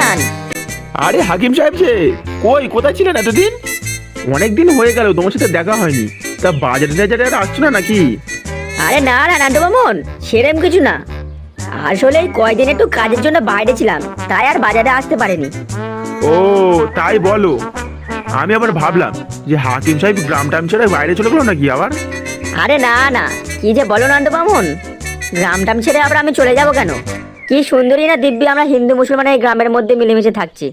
যান। আরে হাকিম সাহেব যে কই কোথায় ছিলেন এতদিন? অনেক দিন হয়ে গেল তোমার সাথে দেখা হয়নি। তা বাজারে টাজারে আর আসছো না নাকি? আরে না না নান্টু মামন সেরম কিছু না। আসলে এই কয়দিন একটু কাজের জন্য বাইরে ছিলাম তাই আর বাজারে আসতে পারিনি। ও তাই বলো। আমি আবার ভাবলাম যে হাকিম সাহেব গ্রাম টাম ছেড়ে বাইরে চলে গেলো নাকি আবার? আরে না না কি যে বলো নান্টু মামন গ্রামটাম ছেড়ে আবার আমি চলে যাব কেন? কি সুন্দরী না দিব্যি? আমরা হিন্দু মুসলমান এই গ্রামের মধ্যে মিলেমিশে থাকছি।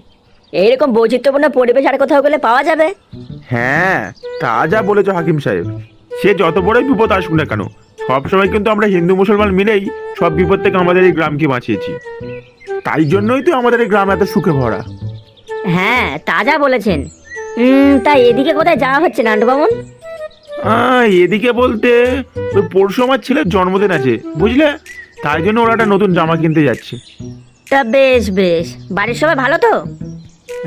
এইরকম বৈচিত্র্যপূর্ণ পরিবেশ আর কোথাও গেলে পাওয়া যাবে? হ্যাঁ তা যা বলেছ হাকিম সাহেব। সে যত বড়ই বিপদ আসুক না কেন সবসময় কিন্তু আমরা হিন্দু মুসলমান মিলেই সব বিপদ থেকে আমাদের এই গ্রামকে বাঁচিয়েছি। তাই জন্যই তো আমাদের এই গ্রাম এত সুখে ভরা। হ্যাঁ তাজা বলেছেন। হুম তা এদিকে কোথায় যাওয়া হচ্ছে নান্টু আহ, এদিকে বলতে ওই পরশু আমার ছেলের জন্মদিন আছে বুঝলে? তাই জন্য ওরা একটা নতুন জামা কিনতে যাচ্ছে। তা বেশ বেশ। বাড়ির সবাই ভালো তো?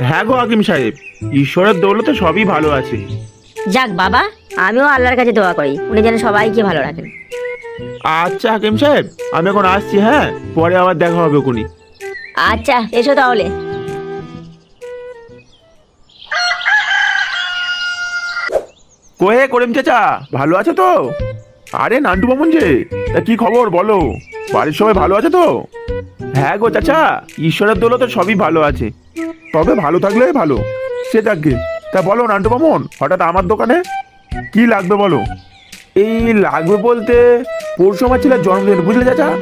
হ্যাঁ গো হাকিম সাহেব ঈশ্বরের দৌলতে সবই ভালো আছে। যাক বাবা আমিও আল্লাহর কাছে দোয়া করি উনি যেন সবাইকে ভালো রাখেন। আচ্ছা হাকিম সাহেব আমি এখন আসছি হ্যাঁ? পরে আবার দেখা হবে কোনি আচ্ছা এসো তাহলে। কোহে করিম চাচা ভালো আছে তো? আরে নান্টু মামুন যে তা কি খবর বলো? বাড়ির সবাই ভালো আছে তো? হ্যাঁ গো চাচা ঈশ্বরের দৌলতে সবই ভালো আছে। তবে ভালো থাকলে ভালো সে যাকে। তা বলো নান্টু মামুন হঠাৎ আমার দোকানে? কি লাগবে বলো? এই লাগবে বলতে পরশু আমার ছেলের জন্মদিন বুঝলে চাচা?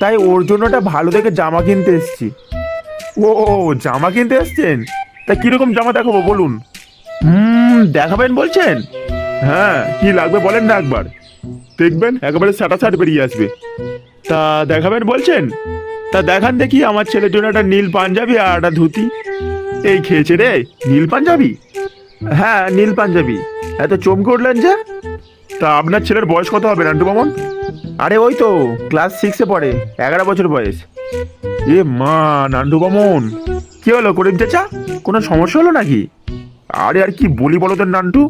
তাই ওর জন্য একটা ভালো দেখে জামা কিনতে এসেছি। ও ও, জামা কিনতে এসছেন? তা কীরকম জামা দেখাবো বলুন। হুম দেখাবেন বলছেন? হ্যাঁ কি লাগবে বলেন না একবার। দেখবেন, একেবারে সাটা সাট বেরিয়ে আসবে। তা দেখাবেন বলছেন? তা দেখান দেখি আমার ছেলের জন্য একটা নীল পাঞ্জাবি আর একটা ধুতি। এই খেয়েছে রে, নীল পাঞ্জাবি? হ্যাঁ নীল পাঞ্জাবি। এত চমকে উঠলেন যে? তা আপনার ছেলের বয়স কত হবে, নান্টু মামন? আরে ওই তো, ক্লাস সিক্সে পড়ে, এগারো বছর বয়স। এ মা, নান্টু মামন, কি হলো করিম চাচা? কোনো সমস্যা হলো নাকি? আরে আর কি বলি বলো তো, নান্টু?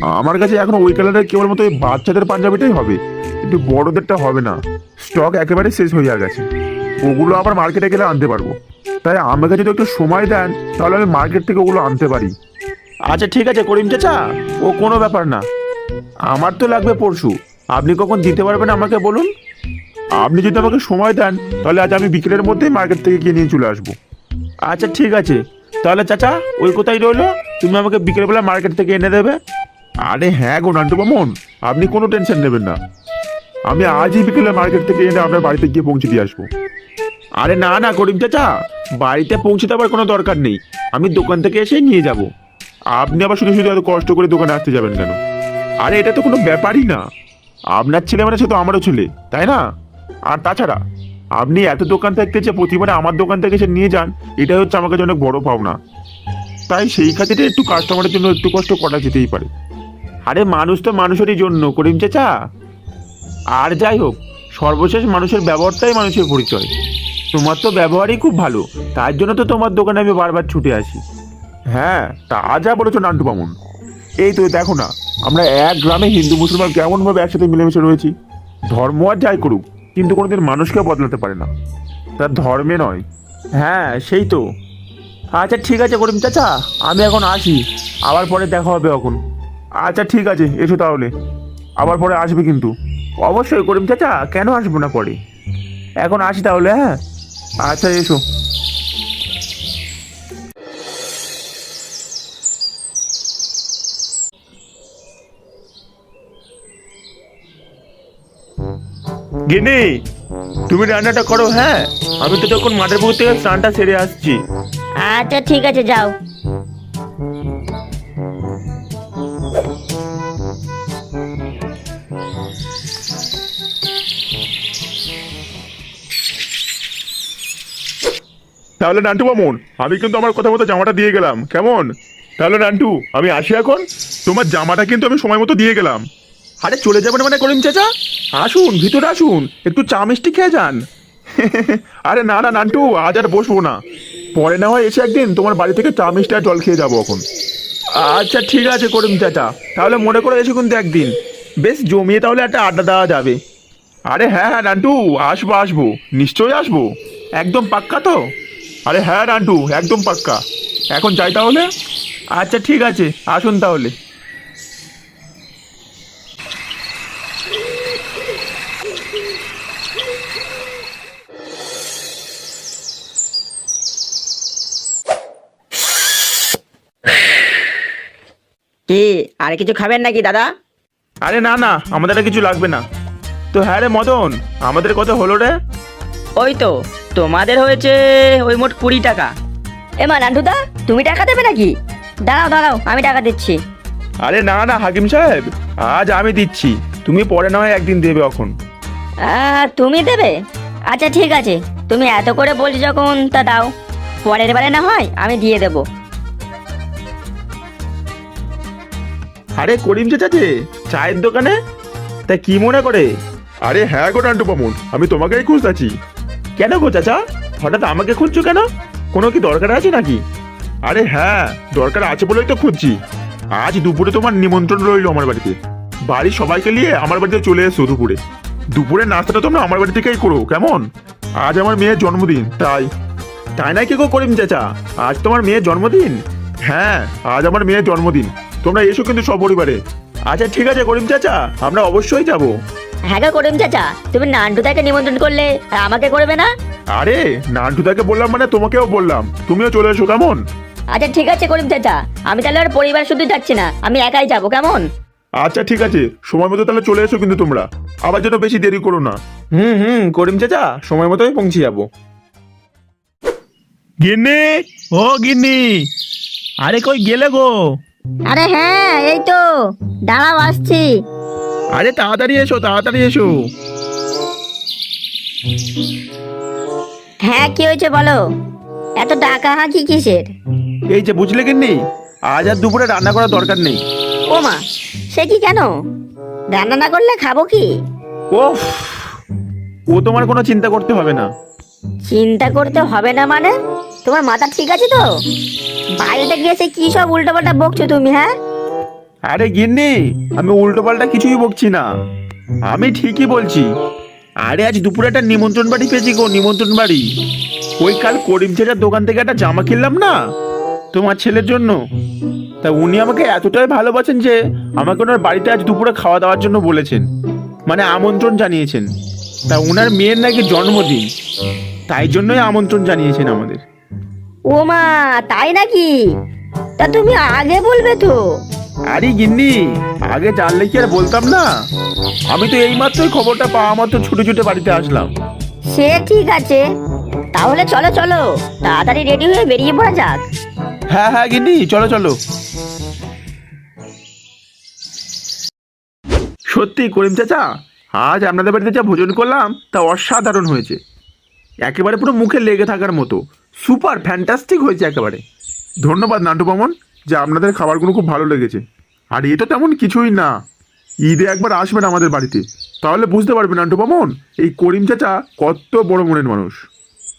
আমার কাছে এখন ওই কালারের কেবলমাত্র ওই বাচ্চাদের পাঞ্জাবিটাই হবে। কিন্তু বড়দেরটা হবে না। স্টক একেবারে শেষ হয়ে গেছে ওগুলো আবার মার্কেটে গেলে আনতে পারব। তাই আমাকে যদি একটু সময় দেন, তাহলে আমি মার্কেট থেকে ওগুলো আনতে পারি। আচ্ছা ঠিক আছে, করিম চাচা। ও কোনো ব্যাপার না। আমার তো লাগবে পরশু। আপনি কখন দিতে পারবেন আমাকে বলুন? আপনি যদি আমাকে সময় দেন, তাহলে আজ আমি বিকেলের মধ্যেই মার্কেট থেকে গিয়ে নিয়ে চলে আসব। আচ্ছা ঠিক আছে। তাহলে চাচা, ওই কোথায় রইল? তুমি আমাকে বিকেলবেলা মার্কেট থেকে এনে দেবে। আরে হ্যাঁ গো, নান্টু মামন, আপনি কোনো টেনশন নেবেন না। আমি আজই বিকেলে মার্কেট থেকে এনে আপনার বাড়িতে গিয়ে পৌঁছে দিয়ে আসব। আরে না না, করিম চাচা, বাড়িতে পৌঁছে দেওয়ার কোনো দরকার নেই। আমি দোকান থেকে এসে নিয়ে যাব। আপনি আবার শুধু শুধু এত কষ্ট করে দোকানে আসতে যাবেন কেন? আরে এটা তো কোনো ব্যাপারই না। আপনার ছেলে মানে সে তো আমারও ছেলে, তাই না? আর তাছাড়া, আপনি এত দোকান থাকতে যে প্রতিবারে আমার দোকান থেকে এসে নিয়ে যান, এটাই হচ্ছে আমার কাছে অনেক বড় পাওনা। তাই সেই খাতিরে একটু কাস্টমারের জন্য একটু কষ্ট করা যেতেই পারে। আরে মানুষ তো মানুষেরই জন্য, করিম চেঁচা। আর যাই হোক, সর্বশেষ মানুষের ব্যবহারটাই মানুষের পরিচয়। তোমার তো ব্যবহারই খুব ভালো, তার জন্য তো তোমার দোকানে আমি বারবার ছুটে আসি। হ্যাঁ তা যা বলেছ নান্টু বামুন। এই তো দেখো না, আমরা এক গ্রামে হিন্দু, মুসলমান কেমনভাবে একসাথে মিলেমিশে রয়েছি। ধর্ম আর যাই করুক, কিন্তু কোনোদিন মানুষকে বদলাতে পারে না। তার ধর্মে নয়। হ্যাঁ সেই তো। আচ্ছা ঠিক আছে করিম চাচা, আমি এখন আসি। আবার পরে দেখা হবে এখন আচ্ছা ঠিক আছে, এসো তাহলে। আবার পরে আসবে কিন্তু। অবশ্যই, করিম চাচা, কেন আসব না পরে? এখন আসি তাহলে হ্যাঁ? আচ্ছা এসো। গিনি তুমি রান্নাটা করো হ্যাঁ? আমি তো তখন মাঠের পুকুর থেকে স্নানটা সেরে আসছি। আচ্ছা ঠিক আছে, যাও। তাহলে নান্টু মামুন আমি কিন্তু আমার কথা মতো জামাটা দিয়ে গেলাম। কেমন? তাহলে নান্টু আমি আসি এখন? তোমার জামাটা কিন্তু আমি সময় মতো দিয়ে গেলাম। আরে চলে যাবেন মানে করিম চাচা? আসুন ভিতরে আসুন একটু চা মিষ্টি খেয়ে যান। আরে না না নান্টু আজ আর বসবো না। পরে না হয় এসে একদিন তোমার বাড়ি থেকে চা মিষ্টি আর জল খেয়ে যাব এখন। আচ্ছা ঠিক আছে করিম চাচা। তাহলে মনে করে এসে কিন্তু একদিন। বেশ জমিয়ে তাহলে একটা আড্ডা দেওয়া যাবে। আরে হ্যাঁ হ্যাঁ নান্টু আসব আসব। নিশ্চয়ই আসব। একদম পাক্কা তো? আরে হ্যাঁ নান্টু একদম পাক্কা। এখন যাই তাহলে? আচ্ছা ঠিক আছে আসুন তাহলে। কি আর কিছু খাবেন নাকি দাদা? আরে না না আমাদের আর কিছু লাগবে না। তো হ্যাঁ রে মদন আমাদের কত হলো রে। ওই তো তোমাদের হয়েছে ওই মোট কুড়ি টাকা। এ এমা নান্টুদা তুমি টাকা দেবে নাকি? দাঁড়াও দাঁড়াও আমি টাকা দিচ্ছি। আরে না না হাকিম সাহেব আজ আমি দিচ্ছি। তুমি পরে না হয় একদিন দেবে এখন। আহ, তুমি দেবে? আচ্ছা ঠিক আছে। তুমি এত করে বলছো যখন তা দাও। পরের বারে না হয় আমি দিয়ে দেবো। আরে করিম চেঁচাছে চায়ের দোকানে? তা কি মনে করে? আরে হ্যাঁ গো নান্টু পামুন আমি তোমাকেই খুঁজতেছি। কেন গো চাচা? হঠাৎ আমাকে খুঁজছো কেন? কোনো কি দরকার আছে নাকি? আরে হ্যাঁ দরকার আছে বলেই তো খুঁজছি। আজ দুপুরে তোমার নিমন্ত্রণ রইল আমার বাড়িতে। বাড়ির সবাইকে নিয়ে আমার বাড়িতে চলে এসো দুপুরে। দুপুরের নাস্তাটা তোমরা আমার বাড়ি থেকেই করো, কেমন? আজ আমার মেয়ের জন্মদিন, তাই। তাই না কি গো করিম চাচা? আজ তোমার মেয়ের জন্মদিন? হ্যাঁ আজ আমার মেয়ের জন্মদিন। তোমরা এসো কিন্তু সপরিবারে। আচ্ছা ঠিক আছে করিম চাচা, আমরা অবশ্যই যাব। হ্যাঁ গো করিম চাচা তুমি নান্টুদাকে নিমন্ত্রণ করলে আর আমাকে করবে না? আরে নান্টুদাকে বললাম মানে তোমাকেও বললাম। তুমিও চলে এসো কেমন? আচ্ছা ঠিক আছে করিম চাচা। আমি তাহলে আর পরিবার শুধু যাচ্ছি না। আমি একাই যাব কেমন? আচ্ছা ঠিক আছে। সময় মতো তাহলে চলে এসো কিন্তু তোমরা। আবার যেন বেশি দেরি করো না। হুম হুম করিম চাচা সময় মতোই পৌঁছে যাব। গিন্নি ও গিন্নি। আরে কই গেলে গো? আরে হ্যাঁ এই তো। দাঁড়াও আসছি। আরে তাড়াতাড়ি এসো তাড়াতাড়ি এসো। হ্যাঁ কি হয়েছে বলো? এত টাকা হাঁকি কিসের? এই যে বুঝলে গিন্নি আজ আর দুপুরে রান্না করার দরকার নেই। ও মা সে কি কেন? রান্না না করলে খাব কি? ও ও তোমার কোনো চিন্তা করতে হবে না। চিন্তা করতে হবে না মানে? তোমার মাথা ঠিক আছে তো? বাড়িতে গিয়েছে কি সব উল্টো পাল্টা বকছো তুমি হ্যাঁ? আরে গিন্নি, আমি উল্টো পাল্টা কিছুই বকছি না। আমি ঠিকই বলছি। আরে আজ দুপুরে একটা নিমন্ত্রণ বাড়ি পেয়েছি গো, নিমন্ত্রণ বাড়ি। ওই কাল করিম চেচার দোকান থেকে একটা জামা কিনলাম না, তোমার ছেলের জন্য। তা উনি আমাকে এতটাই ভালোবাসেন যে আমাকে ওনার বাড়িতে আজ দুপুরে খাওয়া দাওয়ার জন্য বলেছেন মানে আমন্ত্রণ জানিয়েছেন। তা ওনার মেয়ের নাকি জন্মদিন, তাই জন্যই আমন্ত্রণ জানিয়েছেন আমাদের। ও মা, তাই নাকি? তা তুমি আগে বলবে তো। আরে গিন্নি আগে জানলে কি আর বলতাম না। আমি তো এইমাত্রই খবরটা পাওয়া মাত্র ছুটে ছুটে বাড়িতে আসলাম। সে ঠিক আছে। তাহলে চলো চলো। তাড়াতাড়ি রেডি হয়ে বেরিয়ে পড়া যাক। হ্যাঁ হ্যাঁ গিন্নি চলো চলো। সত্যি করিম চাচা আজ আপনাদের বাড়িতে যা ভোজন করলাম তা অসাধারণ হয়েছে। একেবারে পুরো মুখে লেগে থাকার মতো। সুপার ফ্যান্টাস্টিক হয়েছে একেবারে। ধন্যবাদ নান্টু মামন যে আপনাদের খাবারগুলো খুব ভালো লেগেছে। আর এটা তেমন কিছুই না। ঈদে একবার আসবেন আমাদের বাড়িতে। তাহলে বুঝতে পারবেন নান্টু মামন এই করিম চাচা কত বড় মনের মানুষ।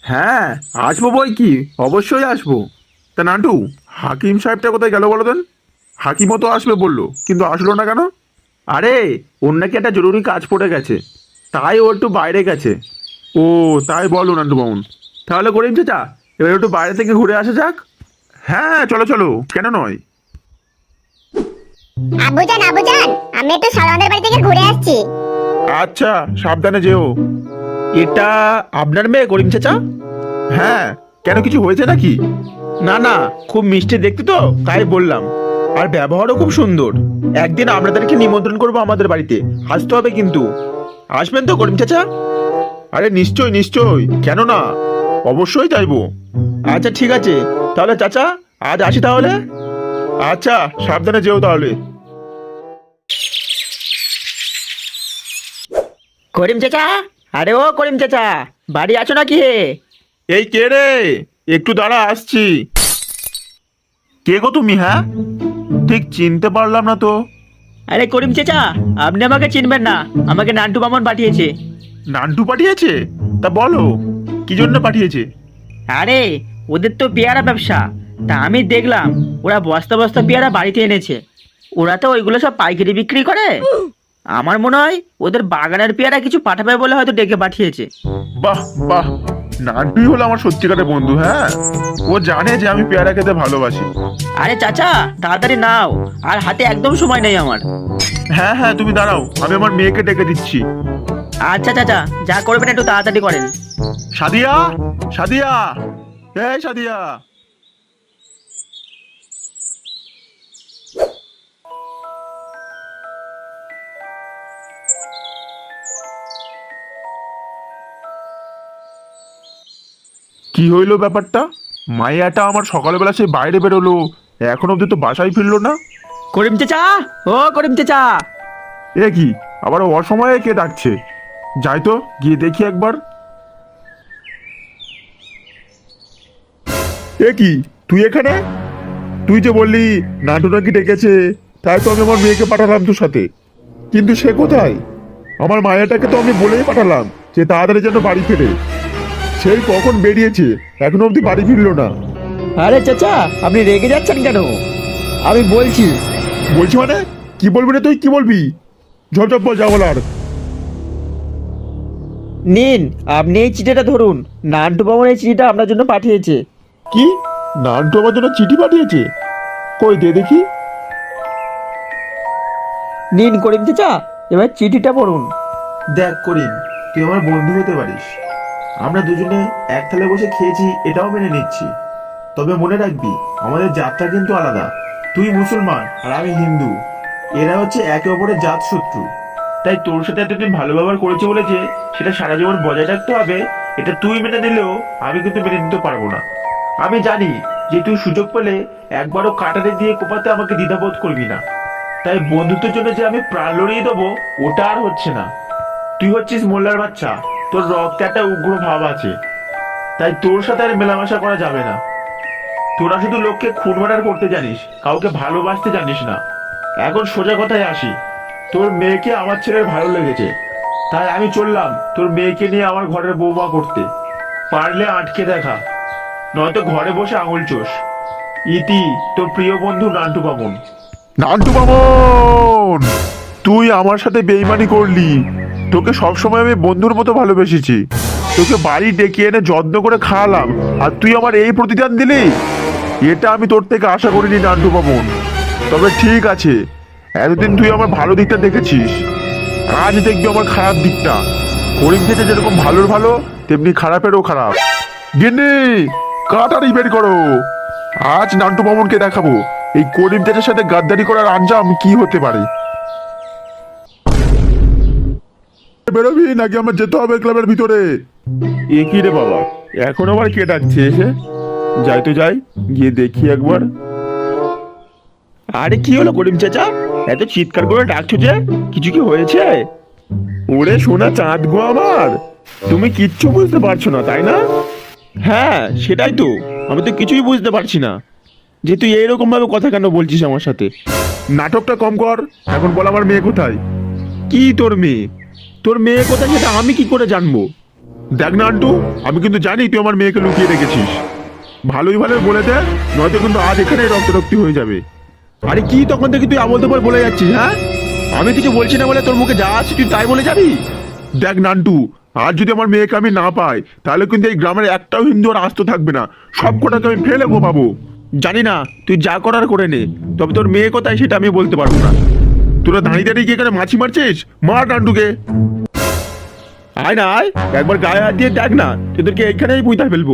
হ্যাঁ আসব বই কি? অবশ্যই আসব। তা নান্টু হাকিম সাহেবটা কোথায় গেল বলো দেন? হাকিমও তো আসবে বলল কিন্তু আসলো না কেন? আরে ওর নাকি একটা জরুরি কাজ পড়ে গেছে। তাই ও একটু বাইরে গেছে। ও তাই বলো নান্টু মামুন তাহলে করিম চাচা এবার একটু বাইরে থেকে ঘুরে আসা যাক। হ্যাঁ চলো চলো কেন নয়? আব্বুজান আব্বুজান আমি একটু সালমানের বাড়ি থেকে ঘুরে আসছি। আচ্ছা সাবধানে যেও। এটা আপনার মেয়ে করিম চাচা? হ্যাঁ কেন কিছু হয়েছে নাকি? না না, খুব মিষ্টি দেখতে তো, তাই বললাম। আর ব্যবহারও খুব সুন্দর। একদিন আপনাদেরকে নিমন্ত্রণ করব আমাদের বাড়িতে। আসতে হবে কিন্তু। আসবেন তো করিম চাচা? আরে, নিশ্চয় নিশ্চয়, কেন না? অবশ্যই চাইব আচ্ছা ঠিক আছে। তাহলে, চাচা, আজ আসি তাহলে? আচ্ছা সাবধানে যেও তাহলে। করিম চাচা? আরে ও করিম চাচা বাড়ি আছো নাকি? হে এই কে রে? একটু দাঁড়া আসছি। কে গো তুমি হ্যাঁ? ঠিক চিনতে পারলাম না তো। আরে করিম চাচা আপনি আমাকে চিনবেন না আমাকে নান্টু মামন পাঠিয়েছে। নান্টু পাঠিয়েছে? তা বলো কি জন্য পাঠিয়েছে? আরে ওদের তো পেয়ারা ব্যবসা তা আমি দেখলাম ওরা বস্তা বস্তা পেয়ারা বাড়িতে এনেছে। ওরা তো ওইগুলো সব পাইকারি বিক্রি করে। আমার মনে হয় ওদের বাগানের পেয়ারা কিছু পাঠাবে বলে হয়তো ডেকে পাঠিয়েছে। বাহ বাহ। নান্টুই হলো আমার সত্যিকারের বন্ধু হ্যাঁ? ও জানে যে আমি পেয়ারা খেতে ভালোবাসি। আরে চাচা তাড়াতাড়ি নাও আর হাতে একদম সময় নেই আমার। হ্যাঁ হ্যাঁ তুমি দাঁড়াও আমি আমার মেয়েকে ডেকে দিচ্ছি। আচ্ছা চাচা যা করবেন একটু তাড়াতাড়ি করেন। সাদিয়া সাদিয়া এই সাদিয়া। কি হইল ব্যাপারটা? মায়াটা আমার সকালবেলা সে বাইরে বেরোলো। এখন অব্দি তো বাসায় ফিরলো না। করিম চাচা! ও করিম চাচা! এ কি? আবার অসময়ে কে ডাকছে? যাই তো গিয়ে দেখি একবার। এ কি তুই এখানে? তুই যে বললি নাটু নাকি ডেকেছে তাই তো আমি আমার মেয়েকে পাঠালাম তোর সাথে। কিন্তু সে কোথায়? আমার মায়াটাকে তো আমি বলেই পাঠালাম যে তাড়াতাড়ি যেন বাড়ি ফেরে। সেই কখন বেরিয়েছে? এখনও অবধি বাড়ি ফিরলো না। আরে চাচা আপনি রেগে যাচ্ছেন কেন? আমি বলছি। বলছি মানে? কি বলবি রে তুই? কি বলবি? ঝপঝপ বল যা বলার। নিন আপনি এই চিঠিটা ধরুন। নান্টু বাবুর এই চিঠিটা আপনার জন্য পাঠিয়েছে। কি? নান্টু আমার জন্য চিঠি পাঠিয়েছে? কই দে দেখি। নিন করিম চাচা এবার চিঠিটা পড়ুন। দেখ করিম তুই আমার বন্ধু হতে পারিস। আমরা দুজনে এক থালে বসে খেয়েছি, এটাও মেনে নিচ্ছি। তবে মনে রাখবি, আমাদের জাতটা কিন্তু আলাদা। তুই মুসলমান আর আমি হিন্দু। এরা হচ্ছে একে অপরের জাত শত্রু তাই তোর সাথে এতদিন ভালো ব্যবহার করেছে বলে যে সেটা সারা জীবন বজায় রাখতে হবে, এটা তুই মেনে নিলেও আমি কিন্তু মেনে নিতে পারব না। আমি জানি যে তুই সুযোগ পেলে একবারও কাটারে দিয়ে কোপাতে আমাকে দ্বিধাবোধ করবি না। তাই বন্ধুত্বের জন্য যে আমি প্রাণ লড়িয়ে দেবো, ওটা আর হচ্ছে না। তুই হচ্ছিস মোল্লার বাচ্চা। তোর রক্তে একটা উগ্র ভাব আছে। তাই তোর সাথে আর মেলামেশা করা যাবে না। তোরা শুধু লোককে খুন করতে জানিস, কাউকে ভালোবাসতে জানিস না। এখন সোজা কথায় আসি। তোর মেয়েকে আমার ছেলের ভালো লেগেছে। তাই আমি চললাম তোর মেয়েকে নিয়ে আমার ঘরের বৌমা করতে। পারলে আটকে দেখা। নয়তো ঘরে বসে আঙুল চোষ। ইতি, তোর প্রিয় বন্ধু নান্টু বামন। নান্টু বামন! তুই আমার সাথে বেইমানি করলি। তোকে সবসময় আমি বন্ধুর মতো ভালোবেসেছি। তোকে বাড়ি ডেকে এনে যত্ন করে খাওয়ালাম। আর তুই আমার এই প্রতিদান দিলি? এটা আমি তোর থেকে আশা করিনি, নান্টু বামন তবে ঠিক আছে, এতদিন তুই আমার ভালো দিকটা দেখেছিস। আজ দেখবি আমার খারাপ দিকটা। করিম থেকে যেরকম ভালোর ভালো, তেমনি খারাপেরও খারাপ। গিন্নি, কাটারি বের করো। আজ নান্টু মামুনকে দেখাবো। এই করিম চাচার সাথে গাদ্দারি করার আঞ্জাম কি হতে পারে? বেরোবি নাকি আমার যেতে হবে ক্লাবের ভিতরে? এ কি রে বাবা? এখন আবার কে ডাকছে এসে? যাই তো যাই গিয়ে দেখি একবার। আরে কি হলো করিম চাচা? এত চিৎকার করে ডাকছো যে কিছু কি হয়েছে? ওরে সোনা চাঁদ গো আমার তুমি কিচ্ছু বুঝতে পারছ না তাই না? হ্যাঁ সেটাই তো। আমি তো কিছুই বুঝতে পারছি না। যে তুই এইরকম ভাবে কথা কেন বলছিস আমার সাথে? নাটকটা কম কর এখন বল আমার মেয়ে কোথায়? কি তোর মেয়ে? তোর মেয়ে কোথায় সেটা আমি কি করে জানব? দেখ না আন্টু, আমি কিন্তু জানি তুই আমার মেয়েকে লুকিয়ে রেখেছিস। ভালোই ভালোই বলে দে, নয়তো কিন্তু আজ এখানে রক্তরক্তি হয়ে যাবে। আরে কি তখন থেকে তুই আমল তোপর বলে যাচ্ছিস হ্যাঁ? আমি কিছু বলছি না বলে তোর মুখে যা আছে তুই তাই বলে যাবি? দেখ নান্টু আর যদি আমার মেয়েকে আমি না পাই, তাহলে কিন্তু এই গ্রামের একটাও হিন্দু আর আস্ত থাকবে না। সব কটাকে আমি ফেলে পাবো জানি না, তুই যা করার করে নে, তবে তোর মেয়ে কোথায় সেটা আমি বলতে পারব না। তোরা দাঁড়িয়ে দাঁড়িয়ে এখানে মাছি মারছিস? মার নান্টুকে আয় না আয়। একবার গায়ে হাত দিয়ে দেখ না তোদেরকে এইখানেই পুঁতা ফেলব।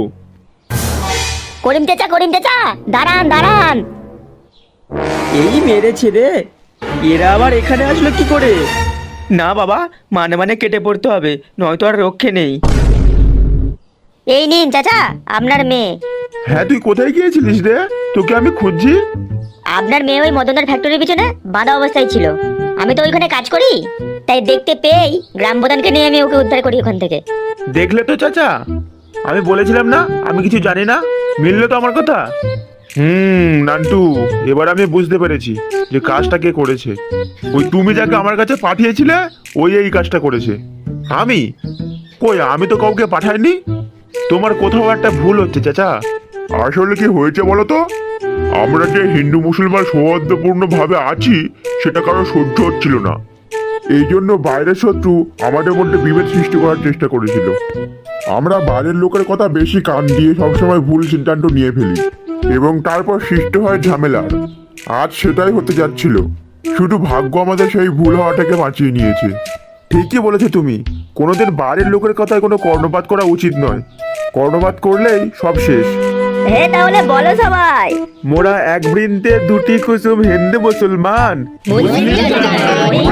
করিম চাচা করিম চাচা দাঁড়ান দাঁড়ান। এই মেরেছে রে। এরা আবার এখানে আসলো কি করে? না বাবা মানে মানে কেটে পড়তে হবে নয়তো আর রক্ষে নেই। এই নিন চাচা আপনার মেয়ে। হ্যাঁ তুই কোথায় গিয়েছিলিস রে? তোকে আমি খুঁজছি। আপনার মেয়ে ওই মদনের ফ্যাক্টরির পিছনে বাঁধা অবস্থায় ছিল। আমি তো ওইখানে কাজ করি, তাই দেখতে পেয়েই গ্রাম প্রধানকে নিয়ে আমি ওকে উদ্ধার করি ওখান থেকে। দেখলে তো চাচা? আমি বলেছিলাম না? আমি কিছু জানি না? মিললো তো আমার কথা? হুম, নান্টু, এবার আমি বুঝতে পেরেছি যে কাজটা কে করেছে। ওই তুমি যাকে আমার কাছে পাঠিয়েছিলে, ওই এই কাজটা করেছে। আমি? কই, আমি তো কাউকে পাঠাইনি? তোমার কোথাও একটা ভুল হচ্ছে, চাচা। আসলে কি হয়েছে বলো তো? আমরা যে হিন্দু মুসলমান সৌহার্দ্যপূর্ণ ভাবে আছি, সেটা কারও সহ্য হচ্ছিল না। এই জন্য বাইরের শত্রু আমাদের মধ্যে বিভেদ সৃষ্টি করার চেষ্টা করেছিল। আমরা বাইরের লোকের কথা বেশি কান দিয়ে সবসময় ভুল সিদ্ধান্ত নিয়ে ফেলি, এবং তারপর সৃষ্টি হয় ঝামেলার আজ সেটাই হতে যাচ্ছিল। শুধু ভাগ্য আমাদের সেই ভুল হওয়াটাকে বাঁচিয়ে নিয়েছে। ঠিকই বলেছ তুমি। কোনোদিন বাড়ির লোকের কথায় কোনো কর্ণপাত করা উচিত নয়। কর্ণপাত করলেই সব শেষ। হে তাহলে বলো সবাই। মোরা এক বৃন্তে দুটি কুসুম হিন্দু মুসলমান। মুসলমান